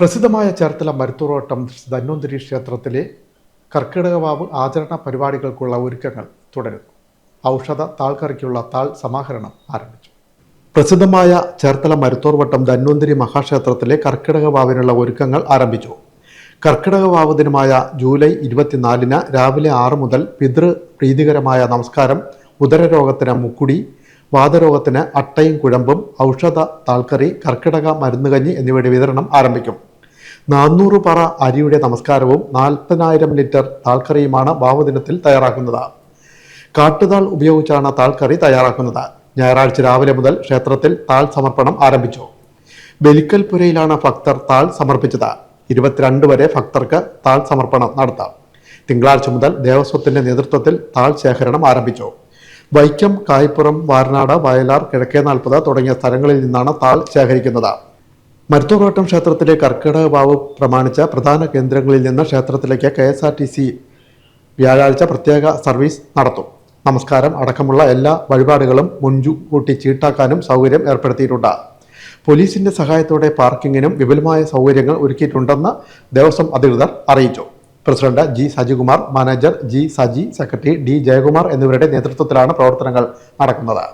പ്രസിദ്ധമായ ചേർത്തല മരുത്തൂറോട്ടം ധന്വന്തരി ക്ഷേത്രത്തിലെ കർക്കിടകവാവ് ആചരണ പരിപാടികൾക്കുള്ള ഒരുക്കങ്ങൾ തുടരുന്നു. ഔഷധ താൾക്കറിക്കുള്ള താൾ സമാഹരണം ആരംഭിച്ചു. പ്രസിദ്ധമായ ചേർത്തല മരുത്തോർവട്ടം ധന്വന്തരി മഹാക്ഷേത്രത്തിലെ കർക്കിടകവാവിനുള്ള ഒരുക്കങ്ങൾ ആരംഭിച്ചു. കർക്കിടകവാവ് ദിനമായ ജൂലൈ ഇരുപത്തിനാലിന് രാവിലെ ആറ് മുതൽ പിതൃ പ്രീതികരമായ നമസ്കാരം ഉദരരോഗത്തിന് മുക്കുടി വാതരോഗത്തിന് അട്ടയും കുഴമ്പും ഔഷധ താൾക്കറി കർക്കിടക മരുന്നുകഞ്ഞി എന്നിവയുടെ വിതരണം ആരംഭിക്കും. നാനൂറ് പറ അരിയുടെ നമസ്കാരവും നാൽപ്പതിനായിരം ലിറ്റർ താൽക്കറിയുമാണ് ഭാവദിനത്തിൽ തയ്യാറാക്കുന്നത്. കാട്ടുതാൾ ഉപയോഗിച്ചാണ് താൽക്കറി തയ്യാറാക്കുന്നത്. ഞായറാഴ്ച രാവിലെ മുതൽ ക്ഷേത്രത്തിൽ താൾ സമർപ്പണം ആരംഭിച്ചു. ബലിക്കൽപുരയിലാണ് ഭക്തർ താൾ സമർപ്പിച്ചത്. ഇരുപത്തിരണ്ട് വരെ ഭക്തർക്ക് താൾ സമർപ്പണം നടത്താം. തിങ്കളാഴ്ച മുതൽ ദേവസ്വത്തിന്റെ നേതൃത്വത്തിൽ താൾ ശേഖരണം ആരംഭിച്ചു. വൈക്കം കായ്പുറം വാരനാട് വയലാർ കിഴക്കേ നാൽപ്പത് തുടങ്ങിയ സ്ഥലങ്ങളിൽ നിന്നാണ് താൾ ശേഖരിക്കുന്നത്. മരുത്തോറോട്ടം ക്ഷേത്രത്തിലെ കർക്കിടക വാവ് പ്രമാണിച്ച പ്രധാന കേന്ദ്രങ്ങളിൽ നിന്ന് ക്ഷേത്രത്തിലേക്ക് K S R T C വ്യാഴാഴ്ച പ്രത്യേക സർവീസ് നടത്തും. നമസ്കാരം. അടക്കമുള്ള എല്ലാ വഴിപാടുകളും മുൻകൂട്ടി ചീട്ടാക്കാനും സൗകര്യം ഏർപ്പെടുത്തിയിട്ടുണ്ട്. പോലീസിന്റെ സഹായത്തോടെ പാർക്കിങ്ങിനും വിപുലമായ സൗകര്യങ്ങൾ ഒരുക്കിയിട്ടുണ്ടെന്ന് ദേവസ്വം അധികൃതർ അറിയിച്ചു. President G Sajikumar manager G Saji secretary D Jayakumar എന്നിവരുടെ നേതൃത്വത്തിലാണ് പ്രവർത്തനങ്ങൾ നടക്കുന്നത്.